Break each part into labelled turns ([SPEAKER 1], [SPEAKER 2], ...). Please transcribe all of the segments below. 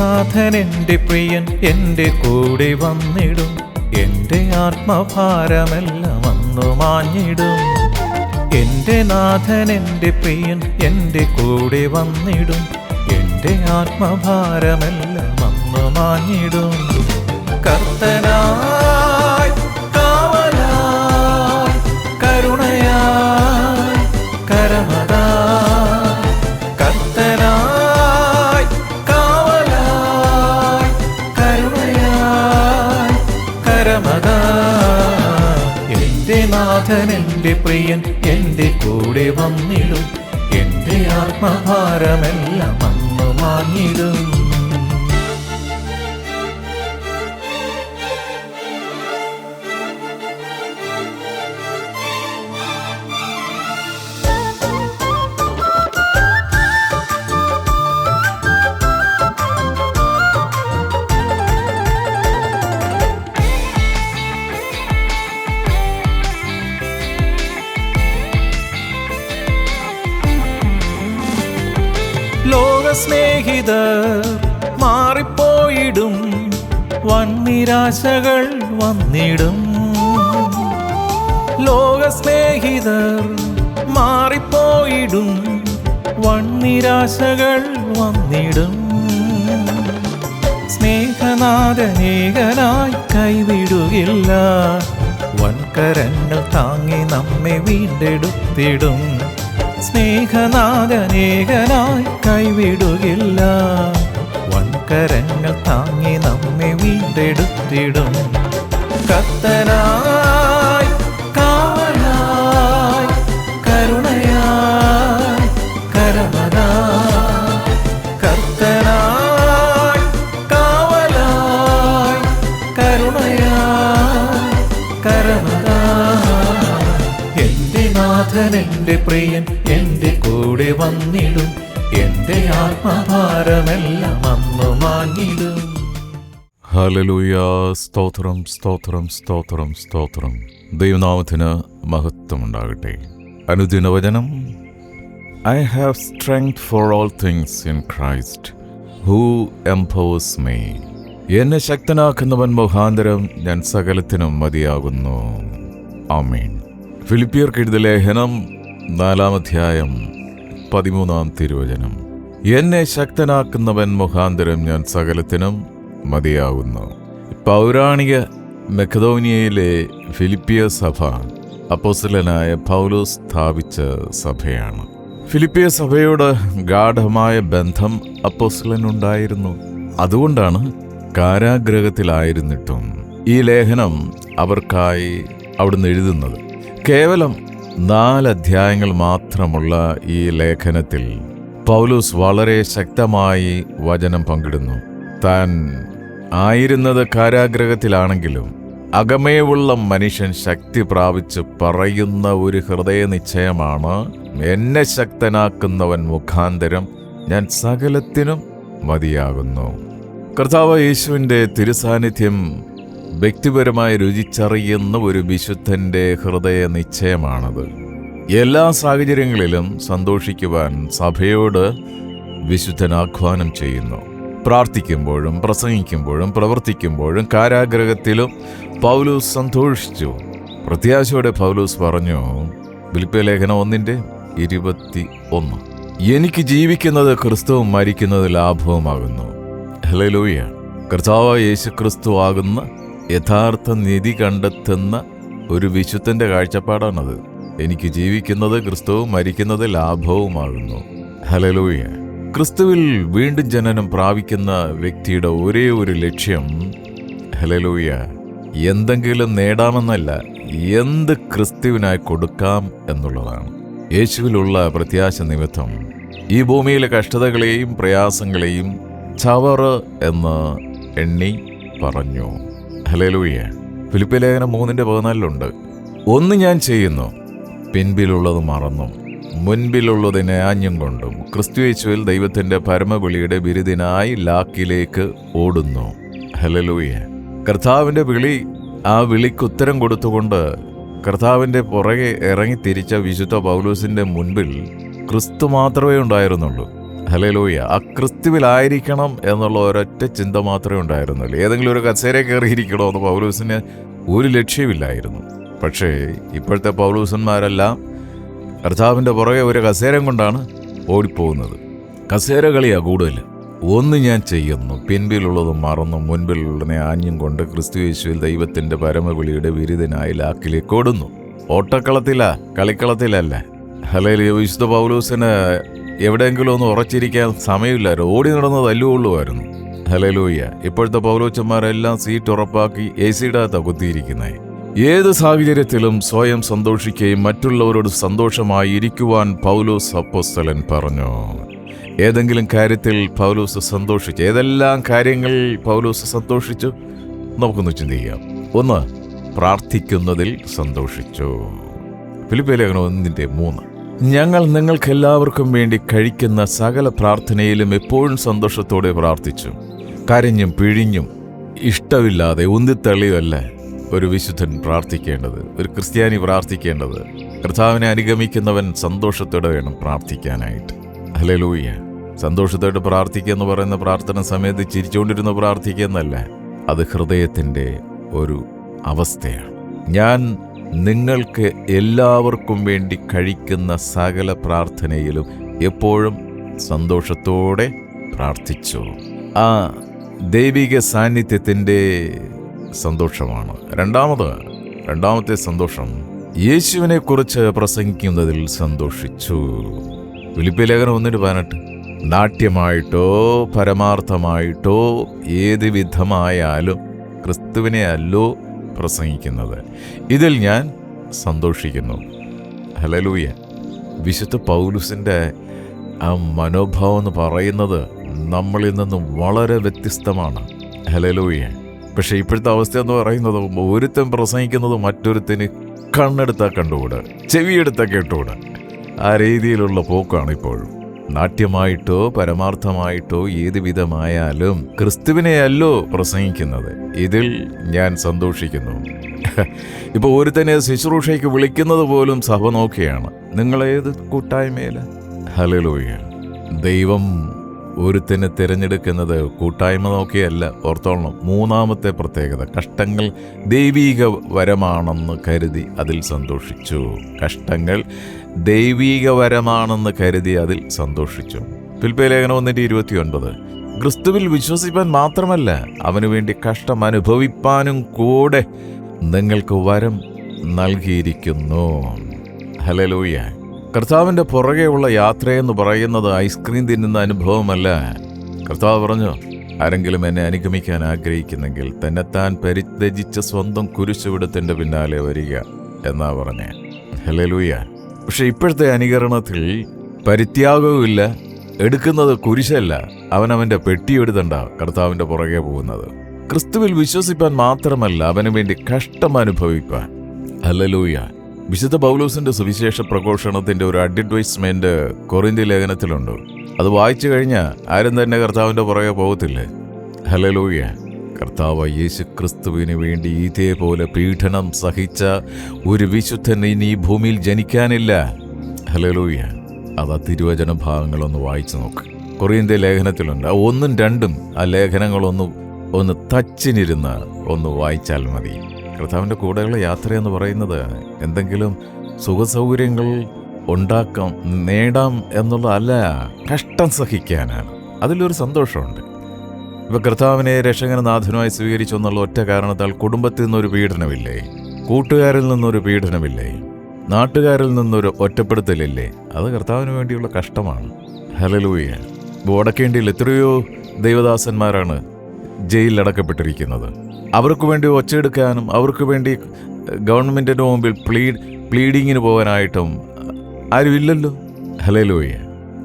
[SPEAKER 1] നാഥൻ എന്റെ പ്രിയൻ എന്റെ കൂടെ വന്നിടും. എന്റെ ആത്മഭാരമെല്ലാം അന്നു മാഞ്ഞിടും. എന്റെ നാഥൻ എന്റെ പ്രിയൻ എന്റെ കൂടെ വന്നിടും. എന്റെ ആത്മഭാരമെല്ലാം അന്നു മാഞ്ഞിടും. കർത്തനായി എന്റെ പ്രിയൻ എന്റെ കൂടെ വന്നിടും. എന്റെ ആത്മഭാരമെല്ലാം അന്ന് മാഞ്ഞിടും മാറിപ്പോയിടും വൻനിരാശകൾ വന്നിടും. ലോകസ്നേഹിതർ മാറിപ്പോയിടും വൺനിരാശകൾ വന്നിടും. സ്നേഹനാഥനേകനായി കൈവിടുകില്ല വൻകരങ്ങൾ താങ്ങി നമ്മെ വീണ്ടെടുത്തിടും. സ്നേഹനാഥനേകനായി കൈവിടുകില്ല. വൻകരങ്ങൾ താങ്ങി നമ്മെ വീണ്ടെടുത്തിടും. കത്തനായി എന്റെ പ്രിയൻ
[SPEAKER 2] സ്തോത്രം സ്തോത്രം സ്തോത്രം സ്തോത്രം. ദൈവനാമത്തിന് മഹത്വമുണ്ടാകട്ടെ. അനുദിനവചനം. I have strength for all things in Christ who empowers me എന്നെ ശക്തനാക്കുന്നവൻ മുഖാന്തരം ഞാൻ സകലത്തിനും മതിയാകുന്നു. ആമീൻ. ഫിലിപ്പിയർക്ക് ലേഖനം നാലാമധ്യായം പതിമൂന്നാം തിരുവചനം. എന്നെ ശക്തനാക്കുന്നവൻ മുഖാന്തരം ഞാൻ സകലത്തിനും മതിയാകുന്നു പൗരാണിക മെക്കദോനിയയിലെ ഫിലിപ്പിയ സഭ അപ്പോസ്തലനായ പൗലോസ് സ്ഥാപിച്ച സഭയാണ്. ഫിലിപ്പിയ സഭയോട് ഗാഠമായ ബന്ധം അപ്പോസ്തലനുണ്ടായിരുന്നു. അതുകൊണ്ടാണ് കാരാഗ്രഹത്തിലായിരുന്നിട്ടും ഈ ലേഖനം അവർക്കായി അവിടുന്ന് എഴുതുന്നത്. കേവലം നാല് അധ്യായങ്ങൾ മാത്രമുള്ള ഈ ലേഖനത്തിൽ പൗലൂസ് വളരെ ശക്തമായി വചനം പങ്കിടുന്നു. താൻ ആയിരുന്നത് കാരാഗ്രഹത്തിലാണെങ്കിലും അകമേവുള്ള മനുഷ്യൻ ശക്തി പ്രാപിച്ച് പറയുന്ന ഒരു ഹൃദയ നിശ്ചയമാണ് എന്നെ ശക്തനാക്കുന്നവൻ മുഖാന്തരം ഞാൻ സകലത്തിനും മതിയാകുന്നു. കർത്താവ് യേശുവിന്റെ തിരുസാന്നിധ്യം വ്യക്തിപരമായി രുചിച്ചറിയുന്ന ഒരു വിശുദ്ധന്റെ ഹൃദയ നിശ്ചയമാണത് എല്ലാ സാഹചര്യങ്ങളിലും സന്തോഷിക്കുവാൻ സഭയോട് വിശുദ്ധൻ ആഹ്വാനം ചെയ്യുന്നു. പ്രാർത്ഥിക്കുമ്പോഴും പ്രസംഗിക്കുമ്പോഴും പ്രവർത്തിക്കുമ്പോഴും കാരാഗ്രഹത്തിലും പൗലൂസ് സന്തോഷിച്ചു. പ്രത്യാശയോടെ പൗലൂസ് പറഞ്ഞു വിൽപ്പലേഖനം ഒന്നിന്റെ ഇരുപത്തി ഒന്ന് എനിക്ക് ജീവിക്കുന്നത് ക്രിസ്തുവും മരിക്കുന്നത് ലാഭവുമാകുന്നു. ഹലലൂയ കർത്താവ് യേശു ക്രിസ്തു ആകുന്ന യഥാർത്ഥ നിധി കണ്ടെത്തുന്ന ഒരു വിശുദ്ധന്റെ കാഴ്ചപ്പാടാണത്. എനിക്ക് ജീവിക്കുന്നത് ക്രിസ്തുവും മരിക്കുന്നത് ലാഭവുമാകുന്നു. ഹലലൂയ ക്രിസ്തുവിൽ വീണ്ടും ജനനം പ്രാപിക്കുന്ന വ്യക്തിയുടെ ഒരേ ഒരു ലക്ഷ്യം ഹലലൂയ എന്തെങ്കിലും നേടാമെന്നല്ല എന്ത് ക്രിസ്തുവിനായി കൊടുക്കാം എന്നുള്ളതാണ്. യേശുവിലുള്ള പ്രത്യാശ നിമിത്തം ഈ ഭൂമിയിലെ കഷ്ടതകളെയും പ്രയാസങ്ങളെയും ചവറ് എന്ന് എണ്ണി പറഞ്ഞു. ഹലലൂയ ഫിലിപ്പിലേഖനം മൂന്നിന്റെ പതിനാലിലുണ്ട്. ഒന്ന് ഞാൻ ചെയ്യുന്നു പിൻപിലുള്ളത് മറന്നും മുൻപിലുള്ളതിനെ ആഞ്ഞും കൊണ്ടും ക്രിസ്തുയേശുവിൽ ദൈവത്തിന്റെ പരമവിളിയുടെ ബിരുദിനായി ലാക്കിലേക്ക് ഓടുന്നു. ഹലലൂയ കർത്താവിന്റെ വിളി ആ വിളിക്ക് ഉത്തരം കൊടുത്തുകൊണ്ട് കർത്താവിന്റെ പുറകെ ഇറങ്ങി തിരിച്ച വിശുദ്ധ പൗലൂസിന്റെ മുൻപിൽ ക്രിസ്തു മാത്രമേ ഉണ്ടായിരുന്നുള്ളൂ. ഹലലൂയ ആ ക്രിസ്തുവിലായിരിക്കണം എന്നുള്ള ഒരൊറ്റ ചിന്ത മാത്രമേ ഉണ്ടായിരുന്നുള്ളൂ. ഏതെങ്കിലും ഒരു കസേര കയറിയിരിക്കണോ എന്ന് പൗലൂസിന് ഒരു ലക്ഷ്യമില്ലായിരുന്നു. പക്ഷേ ഇപ്പോഴത്തെ പൗലൂസന്മാരെല്ലാം കർത്താവിന്റെ പുറകെ ഒരു കസേരം കൊണ്ടാണ് ഓടിപ്പോകുന്നത്. കസേര കളിയാണ് കൂടുതൽ. ഒന്ന് ഞാൻ ചെയ്യുന്നു പിൻപിലുള്ളത് മറന്നു മുൻപിലുള്ളതിനെ ആഞ്ഞും കൊണ്ട് ക്രിസ്തുയേശുവിൽ ദൈവത്തിന്റെ പരമവിളിയുടെ വിരുദിനായി ലാക്കിലേക്ക് ഓടുന്നു. ഓട്ടക്കളത്തിലാ കളിക്കളത്തിലല്ല. അല്ലെങ്കിൽ വിശുദ്ധ പൗലൂസിന് എവിടെയെങ്കിലും ഒന്ന് ഉറച്ചിരിക്കാൻ സമയമില്ലായിരുന്നു. ഓടി നടന്ന് തല്ലുകൊള്ളുമായിരുന്നു. ഹലലൂയ്യ ഇപ്പോഴത്തെ പൗലോച്ചന്മാരെല്ലാം സീറ്റ് ഉറപ്പാക്കി എ സിയുടെ അകത്താണ് കുത്തിയിരിക്കുന്നത് ഏത് സാഹചര്യത്തിലും സ്വയം സന്തോഷിക്കുകയും മറ്റുള്ളവരോട് സന്തോഷമായി ഇരിക്കുവാൻ പൗലോസ് അപ്പോസ്തലൻ പറഞ്ഞു. ഏതെങ്കിലും കാര്യത്തിൽ പൗലോസ് സന്തോഷിച്ചു ഏതെല്ലാം കാര്യങ്ങൾ പൗലോസ് സന്തോഷിച്ചു? നമുക്കൊന്ന് ചിന്തിക്കാം ഒന്ന് പ്രാർത്ഥിക്കുന്നതിൽ സന്തോഷിച്ചു. ഫിലിപ്പേ ലേഖനം ഒന്നിന്റെ മൂന്ന്. ഞങ്ങൾ നിങ്ങൾക്കെല്ലാവർക്കും വേണ്ടി കഴിക്കുന്ന സകല പ്രാർത്ഥനയിലും എപ്പോഴും സന്തോഷത്തോടെ പ്രാർത്ഥിച്ചു. കരഞ്ഞും പിഴിഞ്ഞും ഇഷ്ടമില്ലാതെ ഉന്തിത്തള്ളിയല്ല ഒരു വിശുദ്ധൻ പ്രാർത്ഥിക്കേണ്ടത് ഒരു ക്രിസ്ത്യാനി പ്രാർത്ഥിക്കേണ്ടത് കർത്താവിനെ അനുഗമിക്കുന്നവൻ സന്തോഷത്തോടെ വേണം പ്രാർത്ഥിക്കാനായിട്ട്. ഹലലൂയ്യ സന്തോഷത്തോടെ പ്രാർത്ഥിക്കുക എന്ന് പറയുന്ന പ്രാർത്ഥന സമയത്ത് ചിരിച്ചുകൊണ്ടിരുന്ന് പ്രാർത്ഥിക്കുക എന്നല്ല അത് ഹൃദയത്തിന്റെ ഒരു അവസ്ഥയാണ്. ഞാൻ നിങ്ങൾക്ക് എല്ലാവർക്കും വേണ്ടി കഴിക്കുന്ന സകല പ്രാർത്ഥനയിലും എപ്പോഴും സന്തോഷത്തോടെ പ്രാർത്ഥിച്ചു. ആ ദൈവിക സാന്നിധ്യത്തിന്റെ സന്തോഷമാണ്. രണ്ടാമത് രണ്ടാമത്തെ സന്തോഷം യേശുവിനെ കുറിച്ച് പ്രസംഗിക്കുന്നതിൽ സന്തോഷിച്ചു. ഫിലിപ്പി ലേഖനം ഒന്നിട്ട് പതിനെട്ട് നാട്യമായിട്ടോ പരമാർത്ഥമായിട്ടോ ഏത് വിധമായാലും ക്രിസ്തുവിനെ അല്ലോ പ്രസംഗിക്കുന്നത്. ഇതിൽ ഞാൻ സന്തോഷിക്കുന്നു. ഹലലൂയ വിശുദ്ധ പൗലുസിന്റെ ആ മനോഭാവം എന്ന് പറയുന്നത് നമ്മളിൽ നിന്നും വളരെ വ്യത്യസ്തമാണ്. ഹലലൂയ പക്ഷെ ഇപ്പോഴത്തെ അവസ്ഥ എന്ന് പറയുന്നത് ഒരുത്തൻ പ്രസംഗിക്കുന്നത് മറ്റൊരുത്തിന് കണ്ണെടുത്താൽ കണ്ടുകൂടാ? ചെവിയെടുത്താൽ കേട്ടുകൂട? ആ രീതിയിലുള്ള പോക്കാണ് ഇപ്പോഴും. നാട്യമായിട്ടോ പരമാർത്ഥമായിട്ടോ ഏത് വിധമായാലും ക്രിസ്തുവിനെയല്ലോ പ്രസംഗിക്കുന്നത്. ഇതിൽ ഞാൻ സന്തോഷിക്കുന്നു. ഇപ്പൊ ഒരുത്തനെ ശുശ്രൂഷയ്ക്ക് വിളിക്കുന്നത് പോലും സഭ നോക്കിയാണ്. നിങ്ങളേത് കൂട്ടായ്മയില? ഹലലോയ ദൈവം ഒരുത്തനെ തിരഞ്ഞെടുക്കുന്നത് കൂട്ടായ്മ നോക്കിയല്ല. ഓർത്തോളണം. മൂന്നാമത്തെ പ്രത്യേകത കഷ്ടങ്ങൾ ദൈവീക വരമാണെന്ന് കരുതി അതിൽ സന്തോഷിച്ചു. കഷ്ടങ്ങൾ ദൈവീക വരമാണെന്ന് കരുതി അതിൽ സന്തോഷിച്ചു. പിൽപ്പേലേഖനം ഒന്നിന്റെ ഇരുപത്തി ഒൻപത് ക്രിസ്തുവിൽ വിശ്വസിപ്പാൻ മാത്രമല്ല അവനു വേണ്ടി കഷ്ടം അനുഭവിപ്പാനും കൂടെ നിങ്ങൾക്ക് വരം നൽകിയിരിക്കുന്നു. ഹലലൂയ കർത്താവിന്റെ പുറകെയുള്ള യാത്രയെന്ന് പറയുന്നത് ഐസ്ക്രീം തിന്നുന്ന അനുഭവമല്ല. കർത്താവ് പറഞ്ഞു ആരെങ്കിലും എന്നെ അനുഗമിക്കാൻ ആഗ്രഹിക്കുന്നെങ്കിൽ തന്നെത്താൻ പരിത്യജിച്ച സ്വന്തം കുരിശുവിടത്തിന്റെ പിന്നാലെ വരിക എന്നാ പറഞ്ഞേ. ഹലലൂയ പക്ഷെ ഇപ്പോഴത്തെ അനുകരണത്തിൽ പരിത്യാഗവുമില്ല എടുക്കുന്നത് കുരിശല്ല. അവനവന്റെ പെട്ടിയെടുത്തണ്ട കർത്താവിന്റെ പുറകെ പോകുന്നത്. ക്രിസ്തുവിൽ വിശ്വസിപ്പാൻ മാത്രമല്ല അവന് വേണ്ടി കഷ്ടം അനുഭവിപ്പാൻ. ഹലലൂയ വിശുദ്ധ പൗലോസിന്റെ സുവിശേഷ പ്രഘോഷണത്തിന്റെ ഒരു അഡ്വർടൈസ്മെന്റ് കൊറിന്തി ലേഖനത്തിലുണ്ട്. അത് വായിച്ചു കഴിഞ്ഞാൽ ആരും തന്നെ കർത്താവിന്റെ പുറകെ പോകത്തില്ലേ? ഹലലൂയ കർത്താവ് യേശു ക്രിസ്തുവിന് വേണ്ടി ഇതേപോലെ പീഡനം സഹിച്ച ഒരു വിശുദ്ധൻ ഇനി ഈ ഭൂമിയിൽ ജനിക്കാനില്ല. ഹലലൂയ അത് ആ തിരുവചന ഭാഗങ്ങളൊന്ന് വായിച്ചു നോക്ക്. കൊറിയന്റെ ലേഖനത്തിലുണ്ട്. ആ ഒന്നും രണ്ടും ആ ലേഖനങ്ങളൊന്ന് ഒന്ന് തച്ചിനിരുന്ന് ഒന്ന് വായിച്ചാൽ മതി. കർത്താവിന്റെ കൂടെയുള്ള യാത്രയെന്ന് പറയുന്നത് എന്തെങ്കിലും സുഖസൗകര്യങ്ങൾ ഉണ്ടാക്കാം നേടാം എന്നുള്ളതല്ല കഷ്ടം സഹിക്കാനാണ്. അതിലൊരു സന്തോഷമുണ്ട്. ഇപ്പോൾ കർത്താവിനെ രക്ഷകനാഥനുമായി സ്വീകരിച്ചു എന്നുള്ള ഒറ്റ കാരണത്താൽ കുടുംബത്തിൽ നിന്നൊരു പീഡനമില്ലേ? കൂട്ടുകാരിൽ നിന്നൊരു പീഡനമില്ലേ? നാട്ടുകാരിൽ നിന്നൊരു ഒറ്റപ്പെടുത്തലില്ലേ? അത് കർത്താവിന് വേണ്ടിയുള്ള കഷ്ടമാണ്. ഹലലൂയ വടക്കേണ്ടിയിൽ എത്രയോ ദൈവദാസന്മാരാണ് ജയിലിലടക്കപ്പെട്ടിരിക്കുന്നത്. അവർക്ക് വേണ്ടി ഒച്ചയെടുക്കാനും അവർക്ക് വേണ്ടി ഗവൺമെന്റിന്റെ മുമ്പിൽ പ്ലീഡ് പ്ലീഡിങ്ങിന് പോകാനായിട്ടും ആരുമില്ലല്ലോ. ഹലലൂയ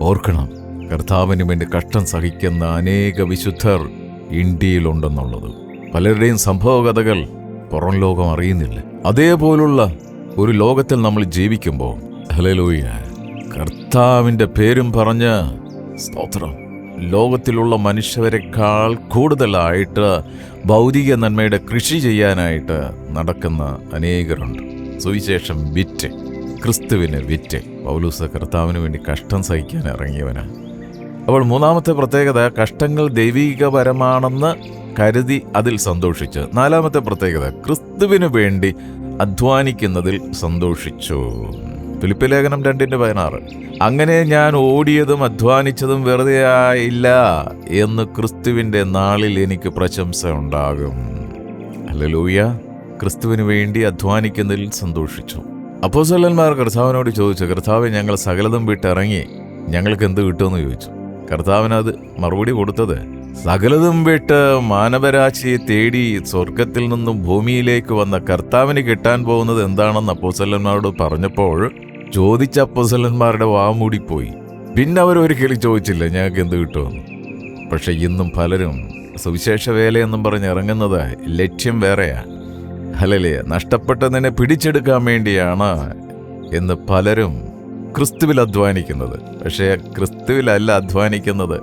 [SPEAKER 2] ഓർക്കണം കർത്താവിന് വേണ്ടി കഷ്ടം സഹിക്കുന്ന അനേക വിശുദ്ധർ ഇന്ത്യയിലുണ്ടെന്നുള്ളത്. പലരുടെയും സംഭവകഥകൾ പുറം ലോകം അറിയുന്നില്ല. അതേപോലുള്ള ഒരു ലോകത്തിൽ നമ്മൾ ജീവിക്കുമ്പോൾ ഹലലൂയ കർത്താവിന്റെ പേരും പറഞ്ഞ് സ്തോത്രം. ലോകത്തിലുള്ള മനുഷ്യരെക്കാൾ കൂടുതലായിട്ട് ഭൗതിക നന്മയുടെ കൃഷി ചെയ്യാനായിട്ട് നടക്കുന്ന അനേകരുണ്ട്. സുവിശേഷം വിറ്റ് ക്രിസ്തുവിന് വിറ്റ്. പൗലൂസ് കർത്താവിന് വേണ്ടി കഷ്ടം സഹിക്കാൻ ഇറങ്ങിയവനാണ് അപ്പോൾ മൂന്നാമത്തെ പ്രത്യേകത കഷ്ടങ്ങൾ ദൈവികപരമാണെന്ന് കരുതി അതിൽ സന്തോഷിച്ചു. നാലാമത്തെ പ്രത്യേകത ക്രിസ്തുവിന് വേണ്ടി അധ്വാനിക്കുന്നതിൽ സന്തോഷിച്ചു. ഫിലിപ്പ് ലേഖനം രണ്ടിന്റെ പതിനാറ്. അങ്ങനെ ഞാൻ ഓടിയതും അധ്വാനിച്ചതും വെറുതെ ആയില്ല എന്ന് ക്രിസ്തുവിന്റെ നാളിൽ എനിക്ക് പ്രശംസ ഉണ്ടാകും. ഹല്ലേലൂയ. ക്രിസ്തുവിന് വേണ്ടി അധ്വാനിക്കുന്നതിൽ സന്തോഷിച്ചു. അപ്പോസല്ലന്മാർ കർത്താവിനോട് ചോദിച്ചു കർത്താവ് ഞങ്ങൾ സകലതും വിട്ടിറങ്ങി ഞങ്ങൾക്ക് എന്ത് കിട്ടുമെന്ന് ചോദിച്ചു. കർത്താവിനത് മറുപടി കൊടുത്തത് സകലതും വിട്ട് മാനവരാശിയെ തേടി സ്വർഗത്തിൽ നിന്നും ഭൂമിയിലേക്ക് വന്ന കർത്താവിന് കിട്ടാൻ പോകുന്നത് എന്താണെന്ന് അപ്പോസല്ലന്മാരോട് പറഞ്ഞപ്പോൾ ചോദിച്ച അപ്പസലന്മാരുടെ വാമൂടിപ്പോയി പിന്നെ അവർ കിളി ചോദിച്ചില്ല ഞങ്ങൾക്ക് എന്ത് കിട്ടുമെന്ന്? പക്ഷെ ഇന്നും പലരും സുവിശേഷ വേലയെന്നും പറഞ്ഞ് ഇറങ്ങുന്നത് ലക്ഷ്യം വേറെയാ. അല്ലല്ലേ നഷ്ടപ്പെട്ടതിനെ പിടിച്ചെടുക്കാൻ വേണ്ടിയാണ് എന്ന് പലരും ക്രിസ്തുവിൽ അധ്വാനിക്കുന്നത്. പക്ഷേ ക്രിസ്തുവിലല്ല അധ്വാനിക്കുന്നത്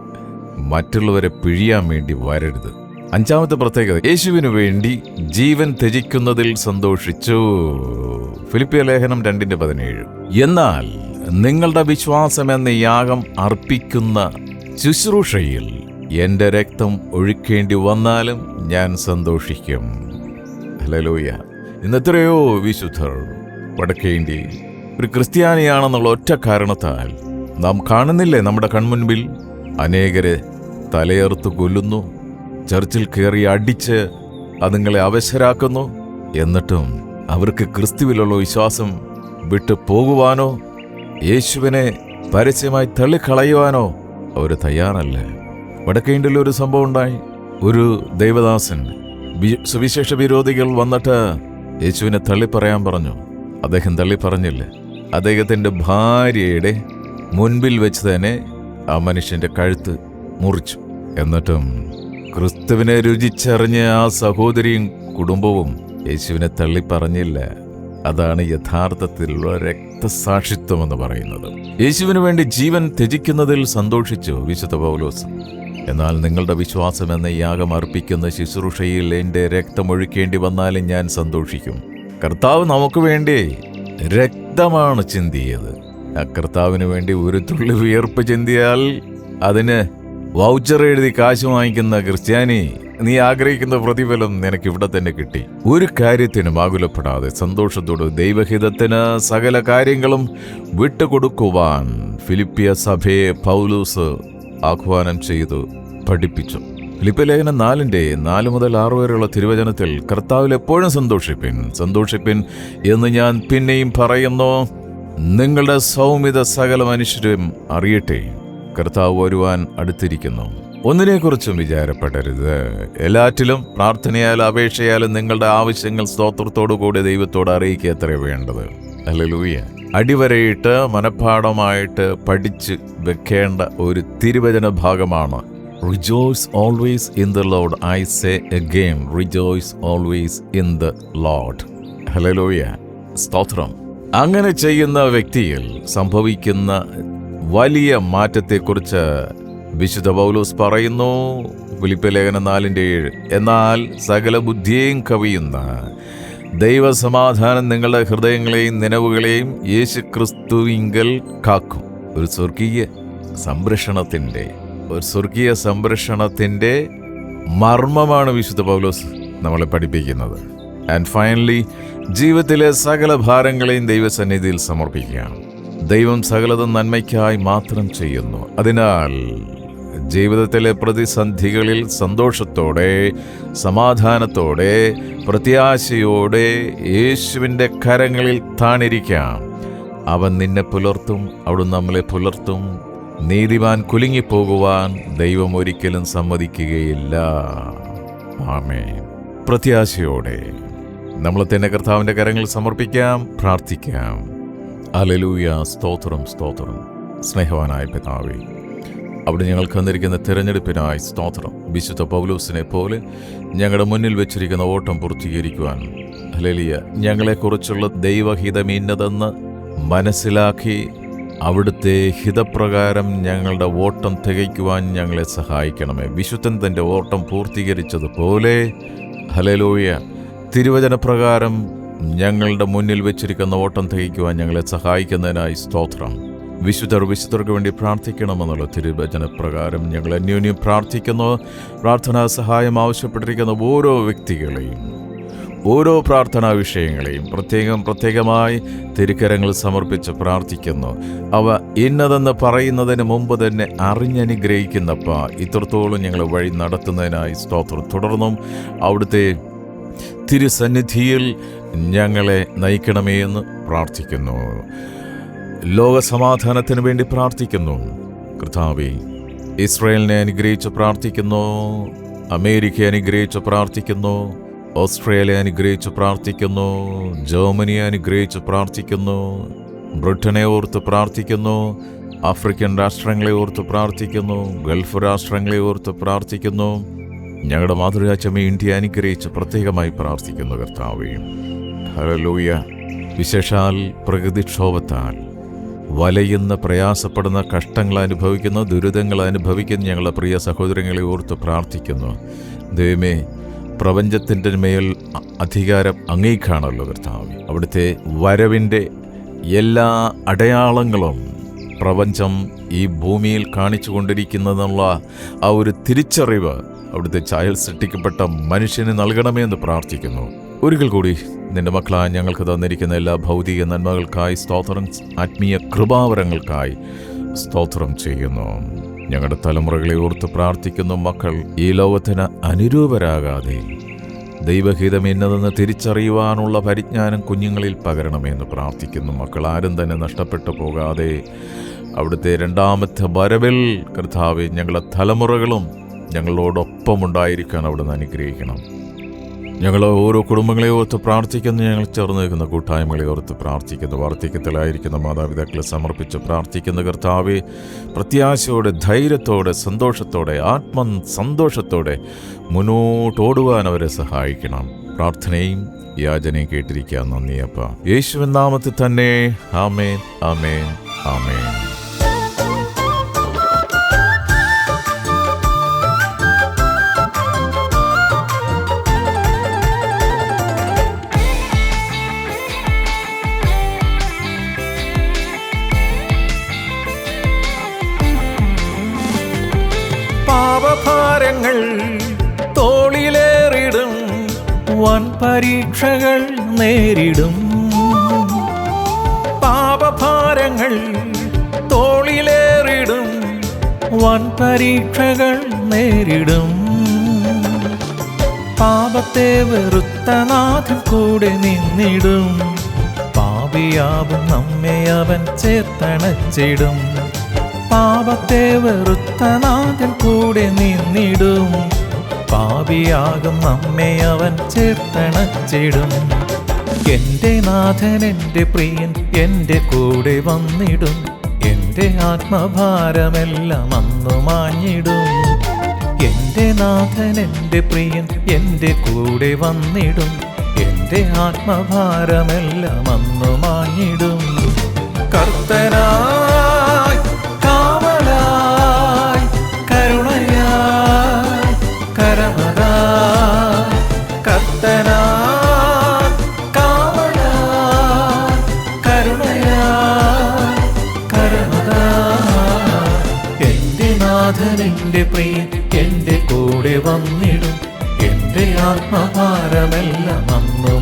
[SPEAKER 2] മറ്റുള്ളവരെ പിഴിയാൻ വേണ്ടി വരരുത്. അഞ്ചാമത്തെ പ്രത്യേകത യേശുവിനു വേണ്ടി ജീവൻ ത്യജിക്കുന്നതിൽ സന്തോഷിച്ചു. ഫിലിപ്പിയ ലേഖനം രണ്ടിന്റെ പതിനേഴ്. എന്നാൽ നിങ്ങളുടെ വിശ്വാസം എന്ന യാഗം അർപ്പിക്കുന്ന ശുശ്രൂഷയിൽ എന്റെ രക്തം ഒഴുക്കേണ്ടി വന്നാലും ഞാൻ സന്തോഷിക്കും. ഹലലോയ ഇന്ന് എത്രയോ വിശുദ്ധർ വടക്കേ ഇന്ത്യയിൽ ഒരു ക്രിസ്ത്യാനിയാണെന്നുള്ള ഒറ്റ കാരണത്താൽ നാം കാണുന്നില്ലേ നമ്മുടെ കൺമുൻപിൽ? അനേകരെ തലയേർത്ത് കൊല്ലുന്നു ചർച്ചിൽ കയറി അടിച്ച് അതുങ്ങളെ അവശരാക്കുന്നു. എന്നിട്ടും അവർക്ക് ക്രിസ്തുവിലുള്ള വിശ്വാസം വിട്ടു പോകുവാനോ യേശുവിനെ പരസ്യമായി തള്ളിക്കളയുവാനോ അവർ തയ്യാറല്ല. വടക്കേ ഇന്ത്യയിൽ ഒരു സംഭവം ഉണ്ടായി. ഒരു ദൈവദാസൻ സുവിശേഷ വിരോധികൾ വന്നിട്ട് യേശുവിനെ തള്ളിപ്പറയാൻ പറഞ്ഞു. അദ്ദേഹം തള്ളിപ്പറഞ്ഞില്ല. അദ്ദേഹത്തിന്റെ ഭാര്യയുടെ മുൻപിൽ വെച്ച് തന്നെ ആ മനുഷ്യന്റെ കഴുത്ത് മുറിച്ചു. എന്നിട്ടും ക്രിസ്തുവിനെ രുചിച്ചറിഞ്ഞ ആ സഹോദരിയും കുടുംബവും യേശുവിനെ തള്ളിപ്പറഞ്ഞില്ല. അതാണ് യഥാർത്ഥത്തിലുള്ള രക്തസാക്ഷിത്വം എന്ന് പറയുന്നത്. യേശുവിന് വേണ്ടി ജീവൻ ത്യജിക്കുന്നതിൽ സന്തോഷിച്ചു വിശുദ്ധ പൗലോസ്. എന്നാൽ നിങ്ങളുടെ വിശ്വാസം എന്ന യാഗം അർപ്പിക്കുന്ന ശുശ്രൂഷയിൽ എന്റെ രക്തമൊഴുക്കേണ്ടി വന്നാലും ഞാൻ സന്തോഷിക്കും. കർത്താവ് നമുക്ക് വേണ്ടി രക്തമാണ് ചിന്തിയത്. ആ കർത്താവിന് വേണ്ടി ഒരു തുള്ളി വിയർപ്പ് ചിന്തിയാൽ അതിന് വൗച്ചർ എഴുതി കാശ് വാങ്ങിക്കുന്ന ക്രിസ്ത്യാനി നീ ആഗ്രഹിക്കുന്ന പ്രതിഫലം നിനക്ക് ഇവിടെ തന്നെ കിട്ടി. ഒരു കാര്യത്തിനും ആകുലപ്പെടാതെ സന്തോഷത്തോട് ദൈവഹിതത്തിന് സകല കാര്യങ്ങളും വിട്ടുകൊടുക്കുവാൻ ഫിലിപ്പിയ സഭയെ പൗലൂസ് ആഹ്വാനം ചെയ്തു പഠിപ്പിച്ചു. ലിപ്പലേഖനം നാലിന്റെ നാല് മുതൽ ആറ് വരെയുള്ള തിരുവചനത്തിൽ കർത്താവിൽ എപ്പോഴും സന്തോഷിപ്പിൻ സന്തോഷിപ്പിൻ എന്ന് ഞാൻ പിന്നെയും പറയുന്നു. നിങ്ങളുടെ സൗമ്യത സകല മനുഷ്യരും അറിയട്ടെ. കർത്താവ് വരുവാൻ അടുത്തിരിക്കുന്നു. ഒന്നിനെക്കുറിച്ചും വിചാരപ്പെടരുത്. എല്ലാറ്റിലും പ്രാർത്ഥനയാലും അപേക്ഷയാലും നിങ്ങളുടെ ആവശ്യങ്ങൾ സ്തോത്രത്തോടു കൂടി ദൈവത്തോട് അറിയിക്കുക എത്ര വേണ്ടത്. അല്ലെ അടിവരയിട്ട് മനഃപ്പാടമായിട്ട് പഠിച്ച് വെക്കേണ്ട ഒരു തിരുവചന ഭാഗമാണ്. Rejoice always in the Lord I say again rejoice always in the Lord hallelujah സ്തോത്രം. അങ്ങനെ ചെയ്യുന്ന വ്യക്തിയിൽ സംഭവിക്കുന്ന വലിയ മാറ്റത്തെക്കുറിച്ച് വിശുദ്ധ പൗലോസ് പറയുന്നു ഫിലിപ്പ് ലേഖനം നാലിന്റെ ഏഴ് എന്നാൽ സകല ബുദ്ധിയെയും കവിയുന്ന ദൈവസമാധാനം നിങ്ങളുടെ ഹൃദയങ്ങളെയും നിലവുകളെയും യേശു ക്രിസ്തുവിങ്കൽ കാക്കും. ഒരു സ്വർഗീയ സംരക്ഷണത്തിന്റെ ഒരു സ്വർഗീയ സംരക്ഷണത്തിന്റെ മർമ്മമാണ് വിശുദ്ധ പൗലോസ് നമ്മളെ പഠിപ്പിക്കുന്നത്. ആൻഡ് ഫൈനലി ജീവിതത്തിലെ സകല ഭാരങ്ങളെയും ദൈവസന്നിധിയിൽ സമർപ്പിക്കുകയാണ്. ദൈവം സകലതും നന്മയ്ക്കായി മാത്രം ചെയ്യുന്നു. അതിനാൽ ജീവിതത്തിലെ പ്രതിസന്ധികളിൽ സന്തോഷത്തോടെ സമാധാനത്തോടെ പ്രത്യാശയോടെ യേശുവിന്റെ കരങ്ങളിൽ താണിരിക്കാം. അവൻ നിന്നെ പുലർത്തും അവിടുന്ന് നമ്മളെ പുലർത്തും. നീതിമാൻ കുലുങ്ങിപ്പോകുവാൻ ദൈവം ഒരിക്കലും സമ്മതിക്കുകയില്ല. ആമേ പ്രത്യാശയോടെ നമ്മൾ തന്നെ കർത്താവിന്റെ കരങ്ങൾ സമർപ്പിക്കാം പ്രാർത്ഥിക്കാം. അലലൂയ സ്തോത്രം സ്തോത്രം. സ്നേഹവാനായ പിതാവേ അവിടെ ഞങ്ങൾക്ക് വന്നിരിക്കുന്ന തിരഞ്ഞെടുപ്പിനായി സ്തോത്രം. വിശുദ്ധ പൗലൂസിനെ പോലെ ഞങ്ങളുടെ മുന്നിൽ വെച്ചിരിക്കുന്ന ഓട്ടം പൂർത്തീകരിക്കുവാൻ. ഹലലിയ ഞങ്ങളെക്കുറിച്ചുള്ള ദൈവഹിതമീന്നതെന്ന് മനസ്സിലാക്കി അവിടുത്തെ ഹിതപ്രകാരം ഞങ്ങളുടെ ഓട്ടം തികയ്ക്കുവാൻ ഞങ്ങളെ സഹായിക്കണമേ. വിശുദ്ധൻ തന്റെ ഓട്ടം പൂർത്തീകരിച്ചതുപോലെ ഹലലോയ തിരുവചനപ്രകാരം ഞങ്ങളുടെ മുന്നിൽ വെച്ചിരിക്കുന്ന ഓട്ടം തികയ്ക്കുവാൻ ഞങ്ങളെ സഹായിക്കുന്നതിനായി സ്തോത്രം. വിശുദ്ധർ വിശുദ്ധർക്ക് വേണ്ടി പ്രാർത്ഥിക്കണമെന്നുള്ള തിരുവചന പ്രകാരം ഞങ്ങൾ അന്യോന്യം പ്രാർത്ഥിക്കുന്നു. പ്രാർത്ഥനാ സഹായം ആവശ്യപ്പെട്ടിരിക്കുന്ന ഓരോ വ്യക്തികളെയും ഓരോ പ്രാർത്ഥനാ വിഷയങ്ങളെയും പ്രത്യേകം പ്രത്യേകമായി തിരുക്കരങ്ങൾ സമർപ്പിച്ച് പ്രാർത്ഥിക്കുന്നു. അവ ഇന്നതെന്ന് പറയുന്നതിന് മുമ്പ് തന്നെ അറിഞ്ഞനുഗ്രഹിക്കുന്നപ്പ ഇത്രത്തോളം ഞങ്ങൾ വഴി നടത്തുന്നതിനായി സ്തോത്രം. തുടർന്നും അവിടുത്തെ തിരുസന്നിധിയിൽ ഞങ്ങളെ നയിക്കണമേ എന്ന് പ്രാർത്ഥിക്കുന്നു. ലോകസമാധാനത്തിന് വേണ്ടി പ്രാർത്ഥിക്കുന്നു. കർത്താവെ ഇസ്രയേലിനെ അനുഗ്രഹിച്ച് പ്രാർത്ഥിക്കുന്നു. അമേരിക്കയെ അനുഗ്രഹിച്ച് പ്രാർത്ഥിക്കുന്നു. ഓസ്ട്രേലിയ അനുഗ്രഹിച്ച് പ്രാർത്ഥിക്കുന്നു. ജർമ്മനിയെ അനുഗ്രഹിച്ച് പ്രാർത്ഥിക്കുന്നു. ബ്രിട്ടനെ ഓർത്ത് പ്രാർത്ഥിക്കുന്നു. ആഫ്രിക്കൻ രാഷ്ട്രങ്ങളെ ഓർത്ത് പ്രാർത്ഥിക്കുന്നു. ഗൾഫ് രാഷ്ട്രങ്ങളെ ഓർത്ത് പ്രാർത്ഥിക്കുന്നു. ഞങ്ങളുടെ മാതൃരാജ്യമേ ഇന്ത്യ അനുഗ്രഹിച്ച് പ്രത്യേകമായി പ്രാർത്ഥിക്കുന്നു കർത്താവേ. ഹലലൂയ വിശേഷാൽ പ്രകൃതിക്ഷോഭത്താൽ. വലയുന്ന പ്രയാസപ്പെടുന്ന കഷ്ടങ്ങൾ അനുഭവിക്കുന്ന ദുരിതങ്ങൾ അനുഭവിക്കുന്ന ഞങ്ങളുടെ പ്രിയ സഹോദരങ്ങളെ ഓർത്ത് പ്രാർത്ഥിക്കുന്നു. ദൈവമേ പ്രപഞ്ചത്തിന്റെ മേൽ അധികാരം അങ്ങേക്കാണല്ലോ കർത്താവ്. അവിടുത്തെ വരവിന്റെ എല്ലാ അടയാളങ്ങളും പ്രപഞ്ചം ഈ ഭൂമിയിൽ കാണിച്ചു കൊണ്ടിരിക്കുന്നതിനുള്ള ആ ഒരു തിരിച്ചറിവ് അവിടുത്തെ ചായൽ സൃഷ്ടിക്കപ്പെട്ട മനുഷ്യന് നൽകണമേ എന്ന് പ്രാർത്ഥിക്കുന്നു. ഒരിക്കൽ കൂടി നിന്റെ മക്കളായ ഞങ്ങൾക്ക് തന്നിരിക്കുന്ന എല്ലാ ഭൗതിക നന്മകൾക്കായി സ്തോത്രം ആത്മീയ കൃപാവരങ്ങൾക്കായി സ്തോത്രം ചെയ്യുന്നു. ഞങ്ങളുടെ തലമുറകളെ ഓർത്ത് പ്രാർത്ഥിക്കുന്നു മക്കൾ ഈ ലോകത്തിന് അനുരൂപരാകാതെ. ദൈവഹിതം എന്നതെന്ന് തിരിച്ചറിയുവാനുള്ള പരിജ്ഞാനം കുഞ്ഞുങ്ങളിൽ പകരണമെന്ന് പ്രാർത്ഥിക്കുന്നു മക്കൾ ആരും തന്നെ നഷ്ടപ്പെട്ടു പോകാതെ. അവിടുത്തെ രണ്ടാമത്തെ വരവിൽ കർത്താവ് ഞങ്ങളുടെ തലമുറകളും ഞങ്ങളോടൊപ്പം ഉണ്ടായിരിക്കാൻ അവിടുന്ന് അനുഗ്രഹിക്കണം. ഞങ്ങൾ ഓരോ കുടുംബങ്ങളെ ഓർത്ത് പ്രാർത്ഥിക്കുന്നു. ഞങ്ങൾ ചേർന്ന് നിൽക്കുന്ന കൂട്ടായ്മകളെ ഓർത്ത് പ്രാർത്ഥിക്കുന്നു. വാർദ്ധക്യത്തിലായിരിക്കുന്ന മാതാപിതാക്കളെ സമർപ്പിച്ച് പ്രാർത്ഥിക്കുന്ന കർത്താവെ. പ്രത്യാശയോടെ ധൈര്യത്തോടെ സന്തോഷത്തോടെ ആത്മ സന്തോഷത്തോടെ മുന്നോട്ടോടുവാൻ അവരെ സഹായിക്കണം. പ്രാർത്ഥനയും യാചനയും കേട്ടിരിക്കാൻ നന്ദിയപ്പ. യേശുവിൻ നാമത്തിൽ തന്നെ. ആമേൻ ആമേൻ ആമേൻ.
[SPEAKER 1] നേരിടും. പാപഭാരങ്ങൾ തോളിലേറിടും. വൻ പരീക്ഷകൾ നേരിടും. പാപത്തെ വെറുത്ത നാഥൻ കൂടെ നിന്നിടും. പാപിയാവും നമ്മെ അവൻ ചേർത്തണച്ചിടും. പാപത്തെ വെറുത്ത നാഥൻ കൂടെ നിന്നിടും. പാപിയാകും നമ്മെ അവൻ ചേർത്തണച്ചിടും. എന്റെ നാഥൻ എന്റെ പ്രിയൻ എന്റെ കൂടെ വന്നിടും. എന്റെ ആത്മഭാരമെല്ലാം അന്നു മാഞ്ഞിടും. എന്റെ നാഥൻ എന്റെ പ്രിയൻ എന്റെ കൂടെ വന്നിടും. എന്റെ ആത്മഭാരമെല്ലാം അന്നു മാഞ്ഞിടും. കർത്തനായി ആത്മഭാരമെല്ലാം അന്നു